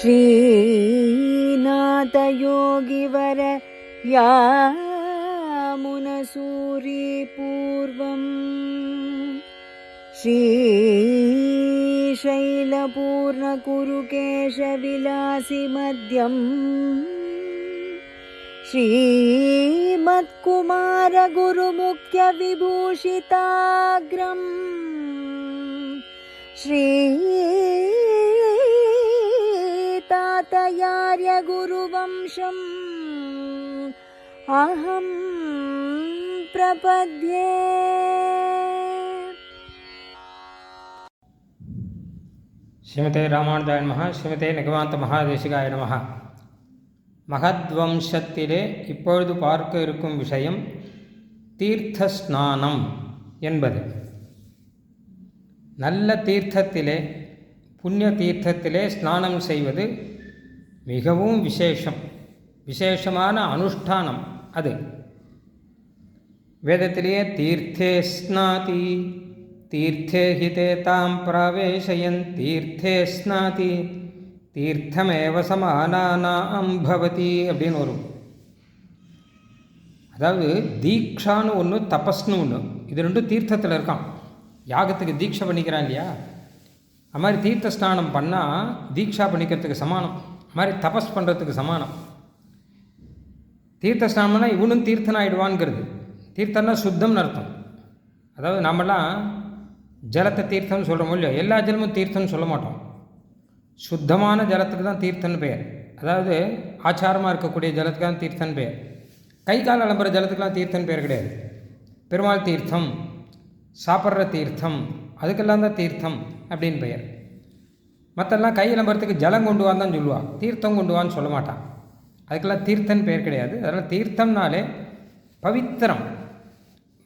श्रीनाथयोगिवरयामुनसूरिपूर्वं श्रीशैलपूर्णकुरुकेशविलासिमद्यं श्रीमत्कुमारगुरुमुख्यविभूषिताग्रम् श्री श्रीतातयार्यगुरुवंशम् अहं प्रपद्ये ஸ்ரீமதே ராமானுஜாய நமஹ ஸ்ரீமதே நிகமாந்த மகாதேசிகாய நமஹ மகத்வம்சத்திலே இப்பொழுது பார்க்க இருக்கும் விஷயம் தீர்த்த ஸ்நானம் என்பது நல்ல தீர்த்தத்திலே புண்ணிய தீர்த்தத்திலே ஸ்நானம் செய்வது மிகவும் விசேஷம். விசேஷமான அனுஷ்டானம் அது. வேதத்திலேயே தீர்த்தே ஸ்நாதி தீர்த்தே ஹிதே தாம் பிரவேசயன் தீர்த்தே ஸ்நாதி தீர்த்தமேவ சமானானாம் பவதி அப்படின்னு வரும். அதாவது தீக்ஷான்னு ஒன்று தபஸ்னு ஒன்று இது ரெண்டும் தீர்த்தத்தில் இருக்கான் யாகத்துக்கு தீட்சை பண்ணிக்கிறான் இல்லையா? அது மாதிரி தீர்த்த ஸ்நானம் பண்ணால் தீட்சா பண்ணிக்கிறதுக்கு சமானம். மாதிரி தபஸ் பண்ணுறதுக்கு சமானம். தீர்த்த ஸ்நானம்னா இவனும் தீர்த்தன் ஆகிடுவான்ங்கிறது தீர்த்தம்னா சுத்தம்னு அர்த்தம். அதாவது நம்மலாம் ஜலத்தை தீர்த்தம்னு சொல்கிறோம் இல்லையோ எல்லா ஜலமும் தீர்த்தம்னு சொல்ல மாட்டோம். சுத்தமான ஜலத்துக்கு தான் தீர்த்தன்னு பெயர். அதாவது ஆச்சாரமாக இருக்கக்கூடிய ஜலத்துக்கு தான் தீர்த்தன் பெயர். கை கால் அலம்புற ஜலத்துக்கெலாம் தீர்த்தன் பெயர் கிடையாது. பெருமாள் தீர்த்தம் சாப்பிட்ற தீர்த்தம் அதுக்கெல்லாம் தான் தீர்த்தம் அப்படின்னு பெயர். மற்றெல்லாம் கை நம்புறதுக்கு ஜலம் கொண்டு வான்னு தான் சொல்லுவாள் தீர்த்தம் கொண்டு வான்னு சொல்ல மாட்டான் அதுக்கெல்லாம் தீர்த்தன் பெயர் கிடையாது. அதனால் தீர்த்தம்னாலே பவித்திரம்.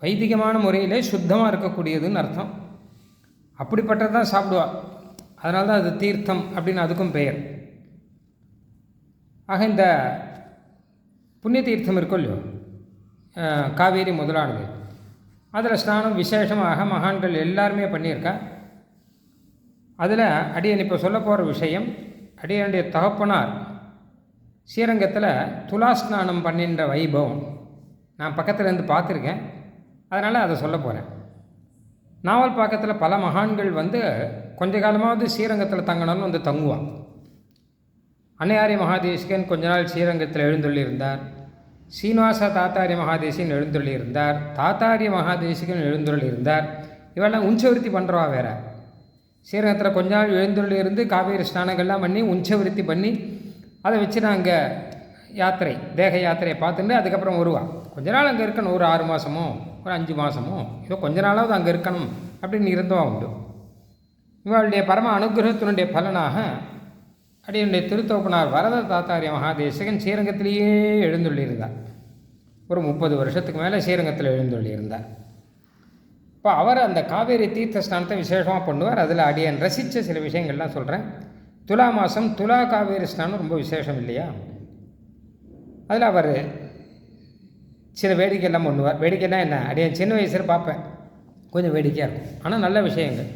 வைதிகமான முறையிலே சுத்தமாக இருக்கக்கூடியதுன்னு அர்த்தம். அப்படிப்பட்டது தான் சாப்பிடுவா. அதனால தான் அது தீர்த்தம் அப்படின்னு அதுக்கும் பெயர். ஆக இந்த புண்ணிய தீர்த்தம் இருக்கும் இல்லையோ? காவேரி முதலானது. அதில் ஸ்நானம் விசேஷமாக மகான்கள் எல்லாருமே பண்ணியிருக்கா. அதில் அடியன் இப்போ சொல்ல போகிற விஷயம் அடியனுடைய தகப்பனார் ஸ்ரீரங்கத்தில் துலா ஸ்நானம் பண்ணின்ற வைபவம். நான் பக்கத்தில் இருந்து பார்த்துருக்கேன். அதனால் அதை சொல்ல போகிறேன் நாவல் பக்கத்தில் பல மகான்கள் வந்து கொஞ்ச காலமாவது ஸ்ரீரங்கத்தில் தங்கணும்னு வந்து தங்குவான் அன்னையாரி மகாதேசிகன் கொஞ்ச நாள் ஸ்ரீரங்கத்தில் எழுந்தள்ளியிருந்தார். சீனிவாச தாத்தாரிய மகாதேசிகன் எழுந்தள்ளியிருந்தார். தாத்தாரிய மகாதேசிகன் எழுந்தள்ளியிருந்தார். இவெல்லாம் உஞ்சவருத்தி பண்ணுறவா வேற. ஸ்ரீரங்கத்தில் கொஞ்ச நாள் எழுந்துள்ளிருந்து காவேரி ஸ்நானங்கள்லாம் பண்ணி உஞ்சவிருத்தி பண்ணி அதை வச்சு நாங்கள் யாத்திரை தேக யாத்திரையை பார்த்துட்டு அதுக்கப்புறம் வருவான் கொஞ்ச நாள் அங்கே இருக்கணும் ஒரு ஆறு மாதமோ ஒரு அஞ்சு மாதமோ ஏதோ கொஞ்ச நாளாவது அங்கே இருக்கணும் அப்படின்னு இருந்தவா உண்டு. இவளுடைய பரம அனுகிரகத்தினுடைய பலனாக அடியுடைய திருத்தோப்பனார் வரத தாத்தாரிய மகாதேசகன் ஸ்ரீரங்கத்திலேயே எழுந்துள்ளிருந்தார். ஒரு முப்பது வருஷத்துக்கு மேலே ஸ்ரீரங்கத்தில் எழுந்துள்ளிருந்தார். இப்போ அவர் அந்த காவேரி தீர்த்த ஸ்நானத்தை விசேஷமாக பண்ணுவார். அதில் அடியன் ரசித்த சில விஷயங்கள்லாம் சொல்கிறேன் துலா மாதம் துலா காவேரி ஸ்நானம் ரொம்ப விசேஷம் இல்லையா? அதில் அவர் சில வேடிக்கையெல்லாம் பண்ணுவார். வேடிக்கைன்னா என்ன? அடியன் சின்ன வயசில் பார்ப்பேன். கொஞ்சம் வேடிக்கையாக இருக்கும். ஆனால் நல்ல விஷயங்கள்.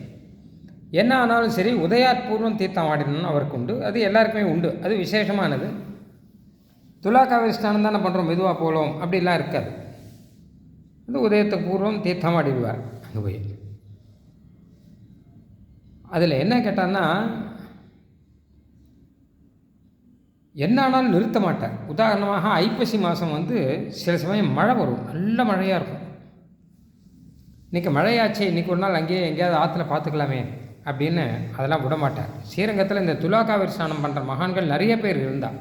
என்ன ஆனாலும் சரி உதயாத்பூர்வம் தீர்த்தம் ஆடினோம்னு அவருக்கு உண்டு. அது எல்லாருக்குமே உண்டு. அது விசேஷமானது. துலா காவேரி ஸ்நானம் தானே பண்ணுறோம் மெதுவாக போகலாம். அப்படிலாம் இருக்காது. அது உதயத்துக்கு பூர்வம் தீர்த்தம் ஆடிடுவார். அங்கே போய். அதில் என்ன கேட்டான்னா என்ன ஆனாலும் நிறுத்த மாட்டேன். உதாரணமாக ஐப்பசி மாதம் வந்து சில சமயம் மழை வரும். நல்ல மழையாக இருக்கும். இன்றைக்கி மழையாச்சு இன்றைக்கி ஒரு நாள் அங்கேயே எங்கேயாவது ஆற்றுல பார்த்துக்கலாமே அப்படின்னு அதெல்லாம் விட மாட்டேன். ஸ்ரீரங்கத்தில் இந்த துலா ஸ்நானம் பண்ணுற மகான்கள் நிறைய பேர் இருந்தாள்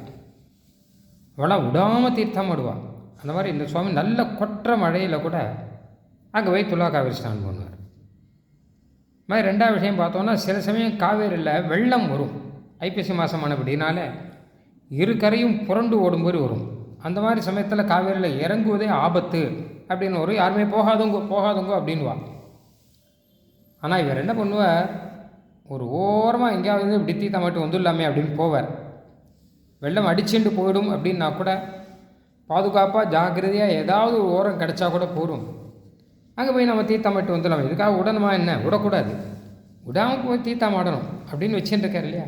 அவளாம் விடாமல் தீர்த்தம் விடுவாள் அந்த மாதிரி இந்த சுவாமி நல்ல கொற்ற மழையில் கூட அங்கே போய் துலா காவேரி ஸ்நானம் பண்ணுவார். இது மாதிரி ரெண்டாவது விஷயம் பார்த்தோன்னா சில சமயம் காவேரியில் வெள்ளம் வரும். ஐப்பசி மாதமானபடினால இரு கரையும் புரண்டு ஓடும் மாதிரி வரும். அந்த மாதிரி சமயத்தில் காவேரியில் இறங்குவதே ஆபத்து அப்படின்னு வரும் யாருமே போகாதுங்கோ போகாதுங்கோ அப்படின்வா ஆனால் இவர் என்ன பண்ணுவார்? ஒரு ஓரமாக எங்கேயாவது இப்படி தீத்தா மட்டும் வந்துடலாமே அப்படின்னு போவார். வெள்ளம் அடிச்சுண்டு போயிடும் அப்படின்னா கூட பாதுகாப்பாக ஜாக்கிரதையாக ஏதாவது ஒரு ஓரம் கிடச்சா கூட போகும் அங்கே போய் நம்ம தீர்த்தமிட்டு வந்துடலாம். இதுக்காக உடனுமா என்ன? விடக்கூடாது. விடாமல் போய் தீர்த்தம் மாடணும் அப்படின்னு வச்சுட்டுருக்கார் இல்லையா?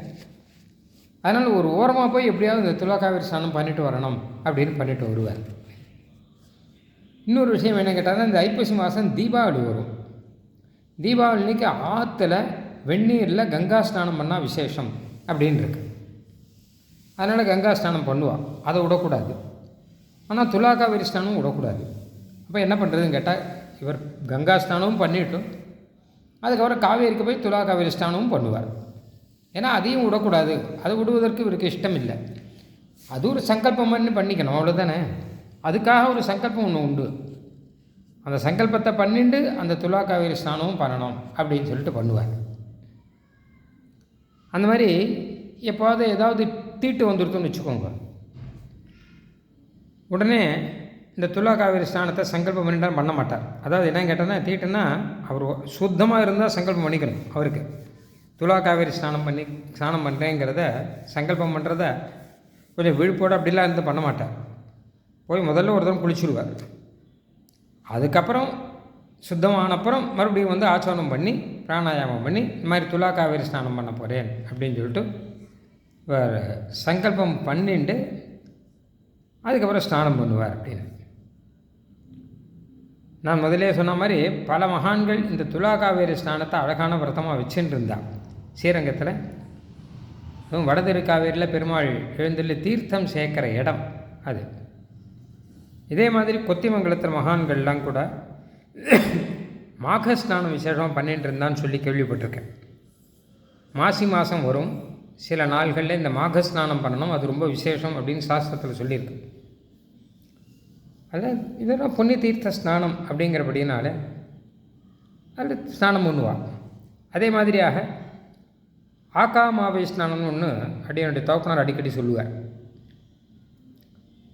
அதனால் ஒரு ஓரமாக போய் எப்படியாவது இந்த துலாக்காவிரி ஸ்நானம் பண்ணிட்டு வரணும் அப்படின்னு பண்ணிட்டு வருவார். இன்னொரு விஷயம் என்ன கேட்டால் இந்த ஐப்பசி மாதம் தீபாவளி வரும். தீபாவளி அன்னைக்கு ஆற்றுல வெந்நீரில் கங்கா ஸ்நானம் பண்ணால் விசேஷம் அப்படின்னு இருக்கு அதனால் கங்கா ஸ்நானம் பண்ணுவாள் அதை விடக்கூடாது. ஆனால் துலாக்காவிரி ஸ்நானம் விடக்கூடாது. அப்போ என்ன பண்ணுறதுன்னு கேட்டால் இவர் கங்கா ஸ்நானமும் பண்ணிட்டோம். அதுக்கப்புறம் காவேரிக்கு போய் துலா காவேரி ஸ்நானமும் பண்ணுவார். ஏன்னா அதையும் விடக்கூடாது. அதை விடுவதற்கு இவருக்கு இஷ்டம் இல்லை அது ஒரு சங்கல்பம் பண்ணி பண்ணிக்கணும். அவ்வளோதானே அதுக்காக ஒரு சங்கல்பம் ஒன்று உண்டு. அந்த சங்கல்பத்தை பண்ணிட்டு அந்த துலா காவேரி ஸ்நானமும் பண்ணணும் அப்படின்னு சொல்லிட்டு பண்ணுவார். அந்த மாதிரி எப்போது ஏதாவது தீட்டு வந்துடுதுன்னு வச்சுக்கோங்க. உடனே இந்த துலா காவேரி ஸ்நானத்தை சங்கல்பம் பண்ணிட்டா பண்ண மாட்டார். அதாவது என்ன கேட்டோன்னா தீட்டுன்னா அவர் சுத்தமாக இருந்தால் சங்கல்பம் பண்ணிக்கணும் அவருக்கு. துலா காவேரி ஸ்நானம் பண்ணி ஸ்நானம் பண்ணுறேங்கிறத சங்கல்பம் பண்ணுறத கொஞ்சம் விழுப்போடு அப்படிலாம் இருந்து பண்ண மாட்டார். போய் முதல்ல ஒரு தரம் குளிச்சுடுவார். அதுக்கப்புறம் சுத்தமான அப்புறம் மறுபடியும் வந்து ஆச்சரணம் பண்ணி பிராணாயாமம் பண்ணி இந்த மாதிரி துலா காவேரி ஸ்நானம் பண்ண போகிறேன் அப்படின்னு சொல்லிட்டு இவர் சங்கல்பம் பண்ணிட்டு அதுக்கப்புறம் ஸ்நானம் பண்ணுவார் அப்படின்னு. நான் முதலே சொன்ன மாதிரி பல மகான்கள் இந்த துலா காவேரி ஸ்நானத்தை அழகான விரதமாக வச்சுட்டு இருந்தா ஸ்ரீரங்கத்தில் வடதெரு வடதிரு காவேரியில் பெருமாள் எழுந்துள்ள தீர்த்தம் சேர்க்கிற இடம் அது. இதே மாதிரி கொத்திமங்கலத்தில் மகான்கள்லாம் கூட மாக ஸ்நானம் விசேஷமாக பண்ணிட்டு இருந்தான்னு சொல்லி கேள்விப்பட்டிருக்கேன். மாசி மாதம் வரும். சில நாள்களில் இந்த மாக ஸ்நானம் பண்ணணும். அது ரொம்ப விசேஷம் அப்படின்னு சாஸ்திரத்தில் சொல்லியிருக்கு. அதில் இதெல்லாம் புண்ணிய தீர்த்த ஸ்நானம் அப்படிங்கிறபடினால அதில் ஸ்நானம் பண்ணுவாள் அதே மாதிரியாக ஆகாமாவை மாவை ஸ்நானம்னு ஒன்று அடியனுடைய தோப்பனார் அடிக்கடி சொல்லுவார்.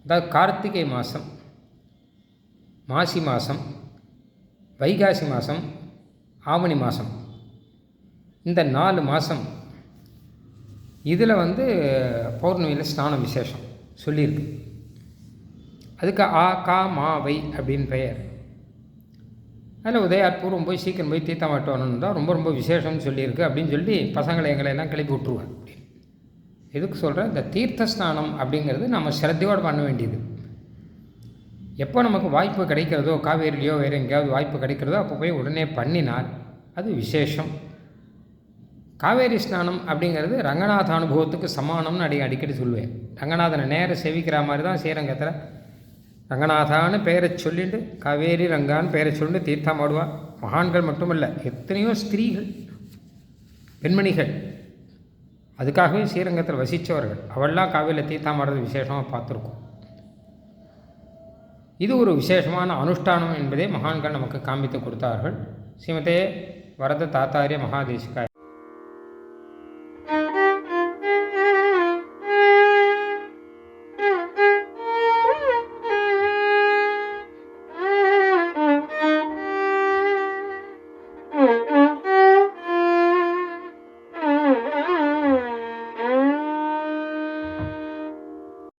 அதாவது கார்த்திகை மாதம் மாசி மாதம் வைகாசி மாதம் ஆவணி மாதம் இந்த நாலு மாதம் இதில் வந்து பௌர்ணமியில் ஸ்நானம் விசேஷம் சொல்லியிருக்கு. அதுக்கு ஆ கா மா வை அப்படின்னு பெயர். அதில் உதயார்பூர்வம் போய் சீக்கிரம் போய் தீர்த்தமாட்டு மாட்டோன்னு தான் ரொம்ப ரொம்ப விசேஷம்னு சொல்லியிருக்கு அப்படின்னு சொல்லி பசங்களை எங்களை எல்லாம் கிளப்பி விட்ருவார் எதுக்கு சொல்கிறேன் இந்த தீர்த்த ஸ்நானம் அப்படிங்கிறது நம்ம சிரத்தையோடு பண்ண வேண்டியது. எப்போ நமக்கு வாய்ப்பு கிடைக்கிறதோ காவேரிலையோ வேறு எங்கேயாவது வாய்ப்பு கிடைக்கிறதோ அப்போ போய் உடனே பண்ணினால் அது விசேஷம். காவேரி ஸ்நானம் அப்படிங்கிறது ரங்கநாத அனுபவத்துக்கு சமானம்னு அடி அடிக்கடி சொல்லுவேன். ரங்கநாதனை நேர சேவிக்கிற மாதிரி தான் ஸ்ரீரங்கத்தில் ரங்கநாதான்னு பெயரை சொல்லிட்டு காவேரி ரங்கான்னு பெயரை சொல்லிட்டு தீர்த்தம் ஆடுவா. மகான்கள் மட்டுமல்ல எத்தனையோ ஸ்திரீகள் பெண்மணிகள். அதுக்காகவே ஸ்ரீரங்கத்தில் வசித்தவர்கள். அவள்லாம் காவியில் தீர்த்தம் ஆடுறது விசேஷமாக பார்த்துருக்கோம். இது ஒரு விசேஷமான அனுஷ்டானம் என்பதை மகான்கள் நமக்கு காண்பித்து கொடுத்தார்கள். ஸ்ரீமதே வரத தாத்தாரிய மகாதேசிகாய்